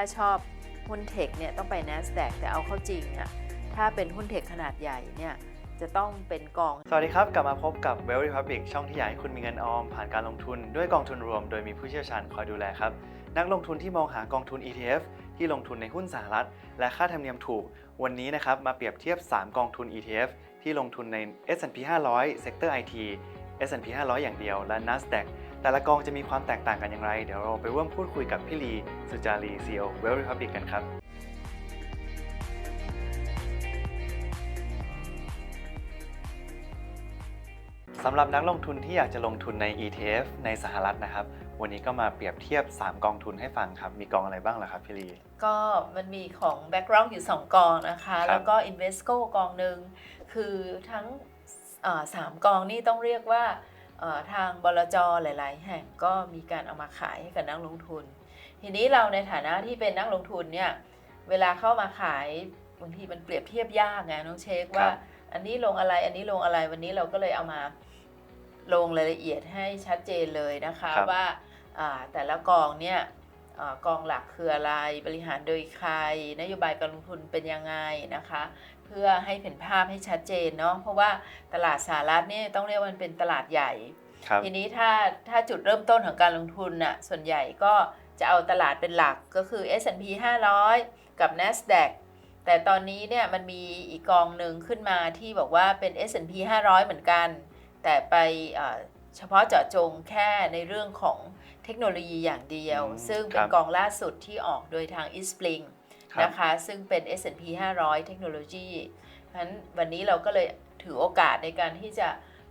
ถ้าชอบหุ้นเทคเนี่ยต้องไป NASDAQ แต่เอาเข้าจริงอะถ้าเป็นหุ้นเทคขนาดใหญ่เนี่ยจะต้องเป็นกอง สวัสดีครับ กลับมาพบกับ Well Republic ช่องที่อยากให้คุณมีเงินออม ผ่านการลงทุนด้วยกองทุนรวม โดยมีผู้เชี่ยวชาญคอยดูแลครับ นักลงทุนที่มองหากองทุน ETF ที่ลงทุนในหุ้นสหรัฐ และค่าธรรมเนียมถูก วันนี้นะครับมาเปรียบเทียบ 3 กองทุน ETF ที่ลงทุนใน S&P 500 Sector IT S&P 500 อย่างเดียว และ NASDAQ แต่ละกองจะมีความแตกต่างกันอย่างไร เดี๋ยวเราไปร่วมพูดคุยกับพี่ลี สุจารี CEO Well Republic กันครับ สำหรับนักลงทุนที่อยากจะลงทุนใน ETF ในสหรัฐนะครับ วันนี้ก็มาเปรียบเทียบ 3 กองทุนให้ฟังครับ มีกองอะไรบ้างล่ะครับพี่ลี ก็มันมีของ background อยู่ 2 กองนะคะครับแล้วก็ Invesco กองหนึ่ง คือทั้งเอ่อสามกองนี่ต้องเรียกว่าเอ่อ ทางบลจหลาย ๆ แห่งก็มีการเอามาขายให้กับนักลงทุน ทีนี้เราในฐานะที่เป็นนักลงทุนเนี่ยเวลาเข้ามาขายบางทีมันเปรียบเทียบยากไงน้องเช็คว่าอันนี้ลงอะไรอันนี้ลงอะไรวันนี้เราก็เลยเอามาลงรายละเอียดให้ชัดเจนเลยนะคะครับว่าอ่าแต่ละกองเนี่ยอากองหลักคืออะไรบริหารโดยใคร นโยบายการลงทุนเป็นยังไงนะคะ เพื่อให้เห็นภาพให้ชัดเจนเนาะเพราะว่าตลาดสหรัฐเนี่ยต้องเรียกว่ามันเป็นตลาดใหญ่ครับทีนี้ถ้าถ้าจุดเริ่มต้นของการลงทุนน่ะส่วนใหญ่ก็จะเอาตลาดเป็นหลักก็คือ S&P 500 กับ NASDAQ แต่ตอนนี้เนี่ยมันมีอีกกองหนึ่งขึ้นมาที่บอกว่าเป็น S&P 500 เหมือนกัน แต่ไปเอ่อเฉพาะเจาะจงแค่ในเรื่องของเทคโนโลยีอย่างเดียวอืมซึ่งเป็คนรับกองล่าสุดที่ออกโดยทาง eSpring ครับ นะคะ ซึ่งเป็น S&P 500 เทคโนโลยีเพราะฉะนั้นวันนี้เราก็เลยถือโอกาสในการที่จะ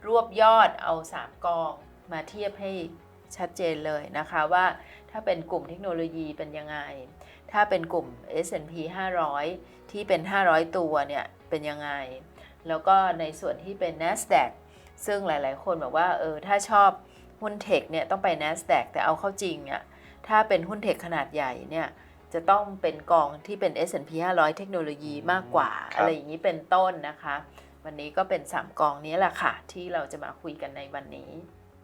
รวบยอดเอา 3กองมาเทียบให้ชัดเจนเลยนะคะว่าถ้าเป็นกลุ่มเทคโนโลยีเป็นยังไง ถ้าเป็นกลุ่ม S&P 500 ที่เป็น 500 ตัวเนี่ยเป็นยังไง แล้วก็ในส่วนที่เป็น NASDAQ ซึ่งหลาย ๆ คนบอกว่าเออถ้าชอบหุ้นเทคเนี่ยต้องไป NASDAQ แต่เอาเข้าจริงอะถ้าเป็นหุ้นเทคขนาดใหญ่เนี่ย จะต้องเป็นกองที่เป็น S&P 500 เทคโนโลยีมากกว่าครับอะไรอย่างนี้เป็นต้นนะคะ วันนี้ก็เป็น 3 กองนี้แหละค่ะ ที่เราจะมาคุยกันในวันนี้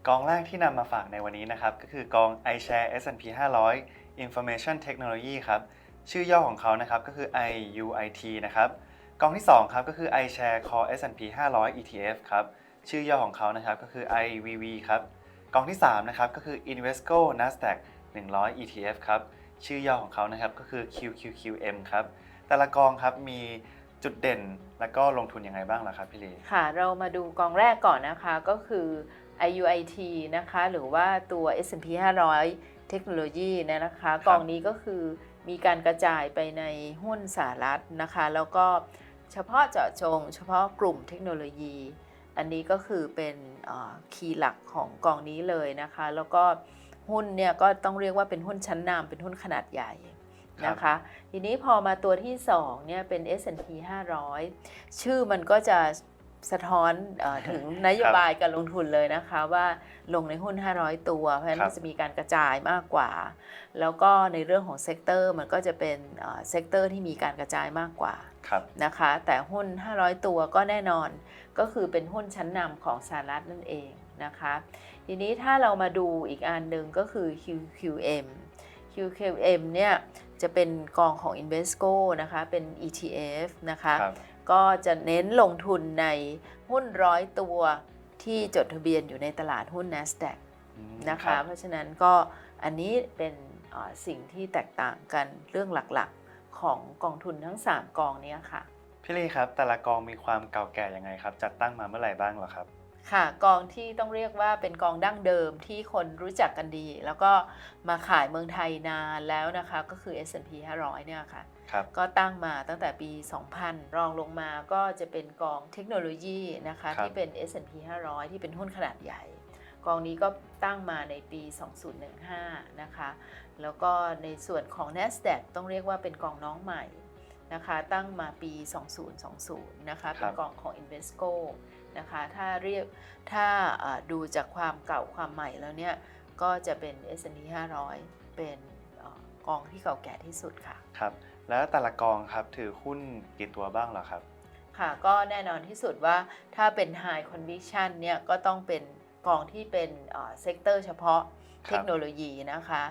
กองแรกที่นำมาฝากในวันนี้นะครับ ก็คือกอง iShare S&P 500 Information Technology ครับ ชื่อย่อของเขานะครับก็คือ IUIT นะครับ กองที่ 2 ครับก็คือ iShare Core S&P 500 ETF ครับ ชื่อย่อของเขานะครับก็คือ IVV ครับ กองที่ 3 นะครับก็คือ Invesco Nasdaq 100 ETF ครับ ชื่อย่อของเขานะครับก็คือ QQQM ครับแต่ละกองครับมีจุดเด่นและก็ลงทุนยังไงบ้างล่ะครับพี่ลีค่ะ เรามาดูกองแรกก่อนนะคะก็คือ IUIT นะคะหรือว่าตัว S&P 500 เทคโนโลยีเนี่ยนะคะกองนี้ก็คือมีการกระจายไปในหุ้นสหรัฐนะคะ แล้วก็เฉพาะเจาะจง เฉพาะกลุ่มเทคโนโลยี อันนี้ก็คือเป็นคีย์หลักของกองนี้เลยนะคะ แล้วก็ หุ้นเนี่ยก็ต้องเรียกว่าเป็นหุ้นชั้นนำเป็นหุ้นขนาดใหญ่นะคะ ทีนี้พอมาตัวที่2เนี่ยเป็น S&P 500 ชื่อมันก็จะสะท้อนเออถึงนโยบายการลงทุนเลยนะคะว่าลงในหุ้น 500 ตัว เพราะฉะนั้นครับมันจะมีการกระจายมากกว่า แล้วก็ในเรื่องของเซกเตอร์มันก็จะเป็นเซกเตอร์ที่มีการกระจายมากกว่าครับนะคะ แต่หุ้น 500 ตัวก็แน่นอนก็คือเป็นหุ้นชั้นนำของสหรัฐนั่นเอง นะคะ ทีนี้ถ้าเรามาดูอีกอันหนึ่งก็คือ QQM QQM เนี่ยจะเป็นกองของ Invesco นะคะ เป็น ETF นะคะครับก็จะเน้นลงทุนในหุ้นร้อยตัวที่จดทะเบียนอยู่ในตลาดหุ้น NASDAQ อืมนะคะรับเพราะฉะนั้นก็อันนี้เป็นเอ่อสิ่งที่แตกต่างกันเรื่องหลักๆของกองทุนทั้ง 3 กองเนี้ยค่ะ พี่ลีครับ แต่ละกองมีความเก่าแก่ยังไงครับ จัดตั้งมาเมื่อไหร่บ้างเหรอครับ ค่ะกองที่ต้องเรียกว่าเป็นกองดั้งเดิมที่คนรู้จักกันดี แล้วก็มาขายเมืองไทยนานแล้วนะคะก็คือ S&P 500 เนี่ยค่ะครับก็ตั้งมาตั้งแต่ปี 2000 รองลงมาก็จะเป็นกองเทคโนโลยีนะคะครับที่เป็น S&P 500 ที่เป็นหุ้นขนาดใหญ่ กองนี้ก็ตั้งมาในปี 2015 นะคะแล้วก็ในส่วนของ NASDAQ ต้องเรียกว่าเป็นกองน้องใหม่นะคะตั้งมาปี 2020 นะคะเป็นกองของ Invesco นะคะ ถ้าเรียกถ้าเอ่อดูจากความเก่าความใหม่แล้วเนี่ย ก็จะเป็น S&P 500 เป็นเอ่อกองที่เก่าแก่ที่สุดค่ะ ครับ แล้วแต่ละกองครับถือหุ้นกี่ตัวบ้างเหรอครับ ค่ะ ก็แน่นอนที่สุดว่าถ้าเป็น High Conviction เนี่ยก็ต้องเป็นกองที่เป็นเซกเตอร์เฉพาะครับเทคโนโลยีนะคะ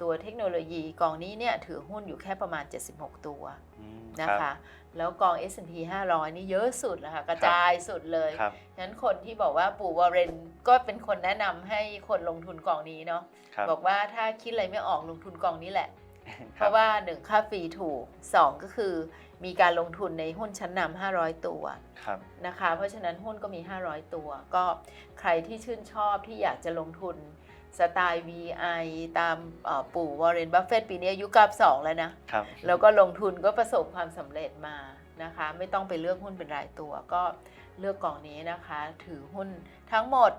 ตัวเทคโนโลยีกองนี้เนี่ยถือหุ้นอยู่แค่ประมาณ 76 ตัวอืมนะรับคะ แล้วกอง S&P 500 นี่เยอะสุดแล้วค่ะกระจายสุดเลยครับ งั้นคนที่บอกว่าปู่วอร์เรนก็เป็นคนแนะนำให้คนลงทุนกองนี้เนาะครับบอกว่าถ้าคิดอะไรไม่ออกลงทุนกองนี้แหละคเพรับราะว่า1ค่าฟรีถูก2ก็คือมีการลงทุนในหุ้นชั้นนำ500 ตัวครับ นะคะ เพราะฉะนั้นหุ้นก็มี 500 ตัว ก็ใครที่ชื่นชอบที่อยากจะลงทุน สไตล์ VI ตามเอ่อปู่วอร์เรนบัฟเฟตปีนี้อายุ92แล้วนะครับแล้วก็ลงทุนก็ประสบความสำเร็จมานะคะ ไม่ต้องไปเลือกหุ้นเป็นรายตัว ก็เลือกกองนี้นะคะ ถือหุ้นทั้งหมด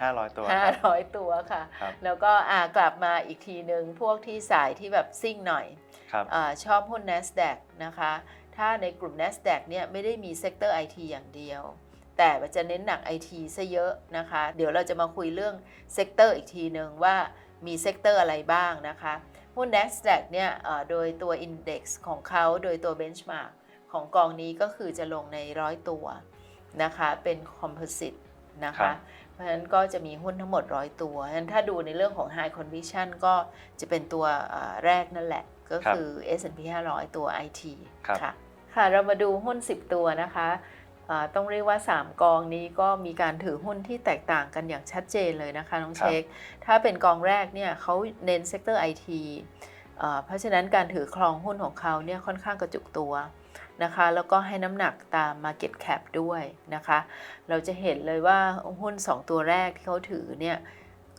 ห้าร้อยตัวครับ500 ตัวค่ะครับแล้วก็อ่ากลับมาอีกทีหนึ่งพวกที่สายที่แบบซิ่งหน่อยครับอาชอบหุ้น NASDAQ นะคะ ถ้าในกลุ่ม NASDAQ เนี่ยไม่ได้มีเซกเตอร์ IT อย่างเดียว แต่มันจะเน้นหนัก IT ซะเยอะนะคะ เดี๋ยวเราจะมาคุยเรื่องเซกเตอร์อีกทีหนึ่งว่ามีเซกเตอร์อะไรบ้างนะคะหุ้น NASDAQ เนี่ยเอ่อโดยตัว Index ของเขาโดยตัว Benchmark ของกองนี้ก็คือจะลงในร้อยตัวนะคะเป็น Composite นะครัคะบเพราะฉะนั้นก็จะมีหุ้นทั้งหมดร้อยตัวฉะนั้นถ้าดูในเรื่องของ High Conviction ก็จะเป็นตัวเอ่อแรกนั่นแหละ ก็คือ S&P 500 ตัว IT ครับค่ะค่ะ เรามาดูหุ้น 10 ตัวนะคะเอ่อ ต้องเรียกว่า 3 กองนี้ก็มีการถือหุ้นที่แตกต่างกันอย่างชัดเจนเลยนะคะน้องครับเช็คถ้าเป็นกองแรกเนี่ยเขาเน้นเซกเตอร์ IT เอ่อเพราะฉะนั้นการถือครองหุ้นของเขาเนี่ยค่อนข้างกระจุกตัวนะคะแล้วก็ให้น้ำหนักตาม Market Cap ด้วยนะคะ เราจะเห็นเลยว่าหุ้น 2 ตัวแรกที่เขาถือเนี่ย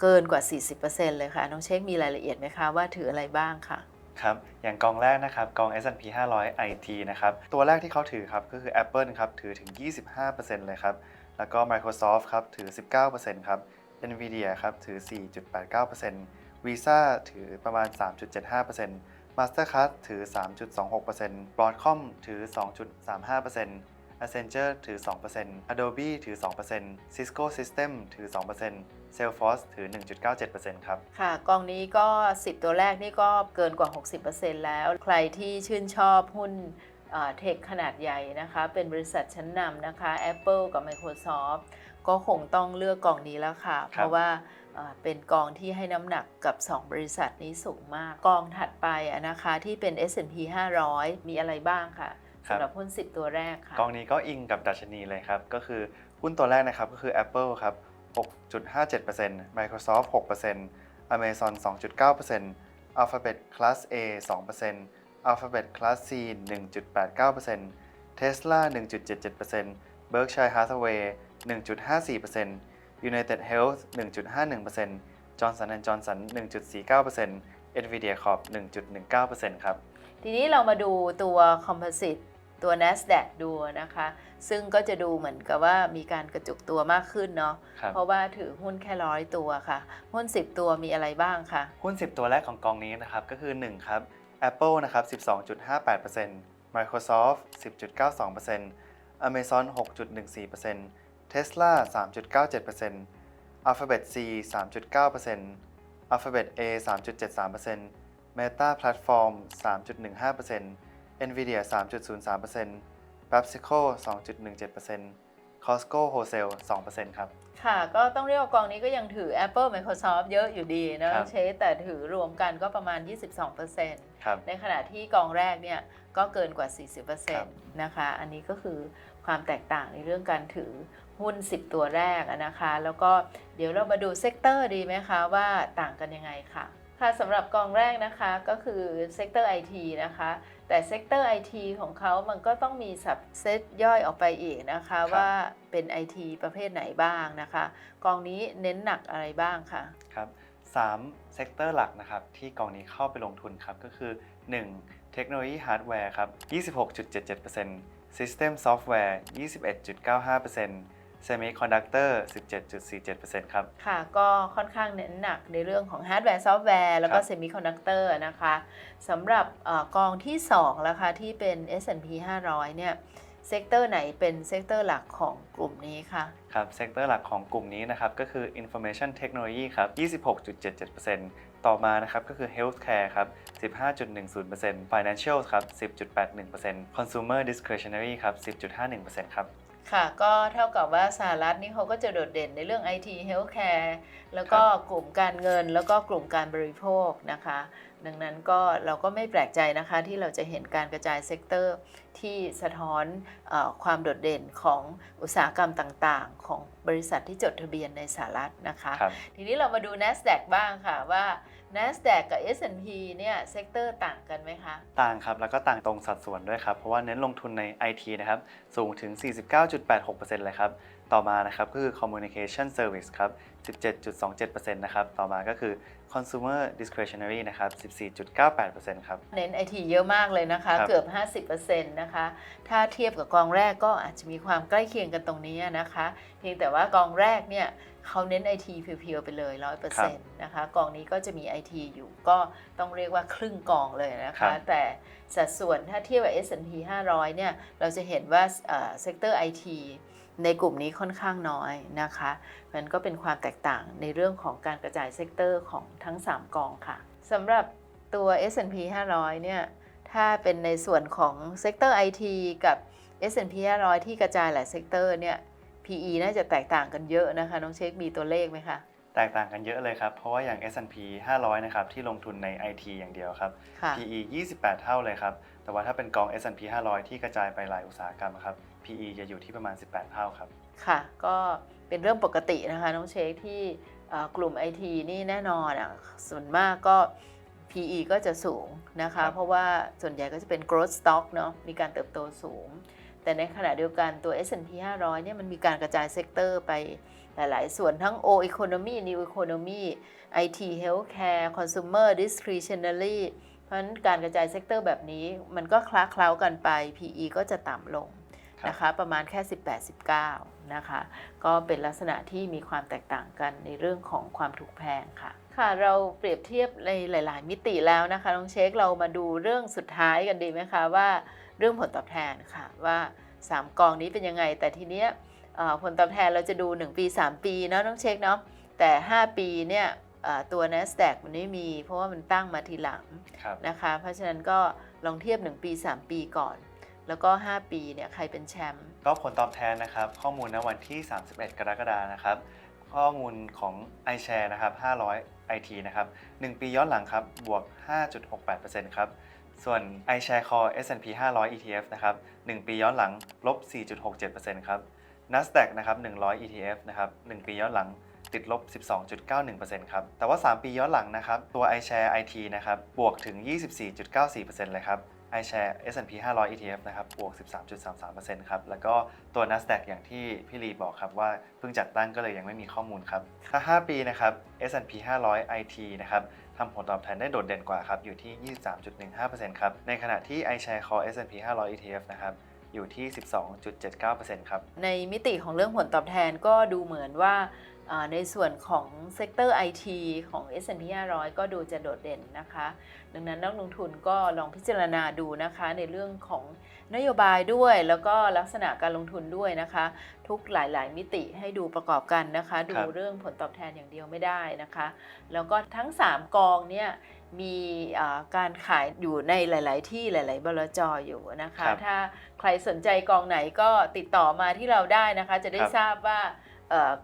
เกินกว่า 40%เลยค่ะ น้องเช็คมีรายละเอียดไหมคะว่าถืออะไรบ้างค่ะ ครับ อย่างกองแรกนะครับกอง S&P 500 IT นะครับ ตัวแรกที่เขาถือครับก็คือ Apple ครับถือถึง 25%เลยครับ แล้วก็ Microsoft ครับถือ 19%ครับ Nvidia ครับถือ 4.89% Visa ถือประมาณ 3.75% Mastercard ถือ 3.26% Broadcom ถือ 2.35% Accenture ถือ 2% Adobe ถือ 2% Cisco System ถือ 2% Salesforce ถือ 1.97%ครับ ค่ะ กองนี้ก็ 10 ตัวแรกนี่ก็เกินกว่า 60%แล้ว ใครที่ชื่นชอบหุ้นเทคขนาดใหญ่นะคะ เป็นบริษัทชั้นนำนะคะ Apple กับ Microsoft ก็คงต้องเลือกกองนี้แล้วค่ะ เพราะว่าเอ่อเป็นกองที่ให้น้ำหนักกับ 2 บริษัทนี้สูงมาก กองถัดไปอะนะคะที่เป็น S&P 500 มีอะไรบ้างค่ะครับ สำหรับหุ้น 10 ตัวแรกค่ะ กองนี้ก็อิงกับดัชนีเลยครับ ก็คือหุ้นตัวแรกนะครับก็คือ Apple ครับ 6.57% Microsoft 6% Amazon 2.9% Alphabet Class A 2% Alphabet Class C 1.89% Tesla 1.77% Berkshire Hathaway 1.54% United Health 1.51% Johnson Johnson 1.49% Nvidia Corp 1.19%ครับ ทีนี้เรามาดูตัว Composite ตั ว NASDAQ ดูนะคะ ซึ่งก็จะดูเหมือนกับว่ามีการกระจุกตัวมากขึ้นเนาะครับ เพราะว่าถือหุ้นแค่ร้อยตัวค่ะ หุ้น 10 ตัวมีอะไรบ้างคะหุ้น 10 ตัวแรกของกองนี้นะครับ ก็คือ 1 ครับ Apple นะครับ 12.58% Microsoft 10.92% Amazon 6.14% Tesla 3.97% Alphabet C 3.9% Alphabet A 3.73% Meta Platform 3.15% Nvidia 3.03% PepsiCo 2.17% Costco Wholesale 2%ครับ ค่ะ ก็ต้องเรียกว่ากองนี้ก็ยังถือ Apple Microsoft เยอะอยู่ดีนะครับเชฟแต่ถือรวมกันก็ประมาณ 22%ครับในขณะที่กองแรกเนี่ยก็เกินกว่าครับ40%นะคะ อันนี้ก็คือความแตกต่างในเรื่องการถือหุ้น 10 ตัวแรกอะนะคะ แล้วก็เดี๋ยวเรามาดูเซกเตอร์ดีไหมคะว่าต่างกันยังไงค่ะ ค่ะสำหรับกองแรกนะคะก็คือเซกเตอร์ IT นะคะ แต่เซกเตอร์ IT ของเขามันก็ต้องมีสับเซตย่อยออกไปอีกนะคะครับว่าเป็น IT ประเภทไหนบ้างนะคะ กองนี้เน้นหนักอะไรบ้างค่ะครับ3เซกเตอร์หลักนะครับที่กองนี้เข้าไปลงทุนครับก็คือ 1. เทคโนโลยีฮาร์ดแวร์ครับ 26.77% System Software 21.95% Semiconductor 17.47%ครับ ค่ะ ก็ค่อนข้างเน้นหนักในเรื่องของฮาร์ดแวร์ซอฟต์แวร์แล้วก็ครับเซมิคอนดักเตอร์นะคะสำหรับเออกองที่2แล้วค่ะที่เป็น S&P 500 เนี่ยเซกเตอร์ไหนเป็นเซกเตอร์หลักของกลุ่มนี้คะครับเซกเตอร์หลักของกลุ่มนี้นะครับก็คือ Information Technology ครับ 26.77%ต่อมานะครับก็คือ Healthcare ครับ 15.10% Financial ครับ 10.81% Consumer Discretionary ครับ 10.51%ครับ ค่ะ ก็เท่ากับว่าสหรัฐนี่เขาก็จะโดดเด่นในเรื่อง IT Healthcare แล้วก็กลุ่มการเงินแล้วก็กลุ่มการบริโภคนะคะ ดังนั้นก็เราก็ไม่แปลกใจนะคะที่เราจะเห็นการกระจายเซกเตอร์ที่สะท้อนเออความโดดเด่นของอุตสาหกรรมต่างๆ ของบริษัทที่จดทะเบียนในสหรัฐนะคะครับทีนี้เรามาดู NASDAQ บ้างค่ะว่า NASDAQ กับ S&P เนี่ยเซกเตอร์ต่างกันไหมคะ ต่างครับ แล้วก็ต่างตรงสัดส่วนด้วยครับ เพราะว่าเน้นลงทุนใน IT นะครับ สูงถึง 49.86%เลยครับ ต่อมานะครับก็คือ Communication Service ครับ 17.27%นะครับ ต่อมาก็คือ Consumer Discretionary นะครับ 14.98%ครับ เน้น IT เยอะมากเลยนะคะครับเกือบ 50%นะคะ ถ้าเทียบกับกองแรกก็อาจจะมีความใกล้เคียงกันตรงนี้นะคะ เพียงแต่ว่ากองแรกเนี่ยเขาเน้น IT เพียวๆไปเลย 100%นะคะ กองนี้ก็จะมี IT อยู่ก็ต้องเรียกว่าครึ่งกองเลยนะครัคะบแต่สัดส่วนถ้าเทียบกับ S&P 500 เนี่ย เราจะเห็นว่าเซกเตอร์ IT ในกลุ่มนี้ค่อนข้างน้อยนะคะมันก็เป็นความแตกต่างในเรื่องของการกระจายเซกเตอร์ของทั้ง 3 กองค่ะสำหรับตัว S&P 500 เนี่ย ถ้าเป็นในส่วนของเซกเตอร์ IT กับ S&P 500 ที่กระจายหลายเซกเตอร์เนี่ย PE น่าจะแตกต่างกันเยอะนะคะ น้องเช็คมีตัวเลขไหมคะแตกต่างกันเยอะเลยครับ เพราะว่าอย่าง S&P 500 นะครับ ที่ลงทุนใน IT อย่างเดียวครับค่ะ PE 28 เท่าเลยครับ แต่ว่าถ้าเป็นกอง S&P 500 ที่กระจายไปหลายอุตสาหกรรมครับ PE จะอยู่ที่ประมาณ 18 เท่าครับ ค่ะ ก็เป็นเรื่องปกตินะคะน้องเช็คที่เอ่อกลุ่ม IT นี่แน่นอนอะส่วนมากก็ PE ก็จะสูงนะครัคะบเพราะว่าส่วนใหญ่ก็จะเป็น growth stock เนาะมีการเติบโตสูง แต่ในขณะเดียวกันตัว S&P 500 เนี่ยมันมีการกระจายเซกเตอร์ไปหลาย ๆ ส่วนทั้ง O economy New economy IT healthcare consumer discretionary เพราะฉะนั้นการกระจายเซกเตอร์แบบนี้มันก็คล้าเคล้ากันไป PE ก็จะต่ำลงครับ นะคะประมาณแค่ 18-19 นะคะ ก็เป็นลักษณะที่มีความแตกต่างกันในเรื่องของความถูกแพงค่ะค่ะเราเปรียบเทียบในหลาย ๆ มิติแล้วนะคะน้องเช็คเรามาดูเรื่องสุดท้ายกันดีไหมคะว่าเรื่องผลตอบแทนค่ะว่า 3 กองนี้เป็นยังไง แต่ทีเนี้ยเอ่อผลตอบแทนเราจะดู 1 ปี 3 ปีเนาะน้องเช็คเนาะแต่ 5 ปีเนี่ยเอ่อตัว NASDAQ มันไม่มี เพราะว่ามันตั้งมาทีหลังครับนะคะ เพราะฉะนั้นก็ลองเทียบ 1 ปี 3 ปีก่อน แล้วก็ 5 ปีเนี่ยใครเป็นแชมป์ก็ผลตอบแทนนะครับ ข้อมูลณวันที่ 31 กรกฎานะครับ ข้อมูลของ iShare นะครับ 500 IT นะครับ 1 ปีย้อนหลังครับ บวก 5.68%ครับ ส่วน iShare Core S&P 500 ETF นะครับ 1 ปีย้อนหลังลบ4.67%ครับ NASDAQ นะครับ 100 ETF นะครับ 1 ปีย้อนหลัง ติดลบ 12.91%ครับ แต่ว่า 3 ปีย้อนหลังนะครับ ตัว iShare IT นะครับ บวกถึง 24.94%เลยครับ iShare S&P 500 ETF นะครับ บวก 13.33%ครับ แล้วก็ตัว NASDAQ อย่างที่พี่ลีบอกครับว่าเพิ่งจัดตั้งก็เลยยังไม่มีข้อมูลครับ ถ้า 5 ปีนะครับ S&P 500 IT นะครับทำผลตอบแทนได้โดดเด่นกว่าครับ อยู่ที่ 23.15%ครับ ในขณะที่ iShare Core S&P 500 ETF นะครับอยู่ที่ 12.79%ครับ ในมิติของเรื่องผลตอบแทนก็ดูเหมือนว่า ในส่วนของเซกเตอร์ IT ของ S&P 500 ก็ดูจะโดดเด่นนะคะ ดังนั้นนักลงทุนก็ลองพิจารณาดูนะคะในเรื่องของนโยบายด้วย แล้วก็ลักษณะการลงทุนด้วยนะคะ ทุกหลาย ๆ มิติให้ดูประกอบกันนะคะ ดูครับเรื่องผลตอบแทนอย่างเดียวไม่ได้นะคะ แล้วก็ทั้ง 3 กองเนี่ยมีอ่าการขายอยู่ในหลาย ๆ ที่หลาย ๆ บลจอยู่นะคะครับถ้าใครสนใจกองไหนก็ติดต่อมาที่เราได้นะคะ จะได้ครับทราบว่าเอ่อ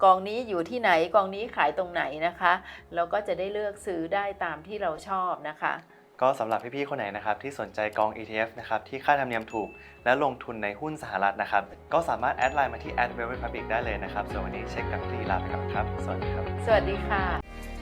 กองนี้อยู่ที่ไหนกองนี้ขายตรงไหนนะคะแล้วก็จะได้เลือกซื้อได้ตามที่เราชอบนะคะ ก็สำหรับพี่ๆคนไหนนะครับที่สนใจกอง ETF นะครับที่ค่าธรรมเนียมถูก และลงทุนในหุ้นสหรัฐนะครับ ก็สามารถแอดไลน์มาที่ a d w e l l Republic ได้เลยนะครับส่วนวันนี้เช็คกับพี่ลีลาไปก่อนครับ สวัสดีครับ สวัสดีค่ะ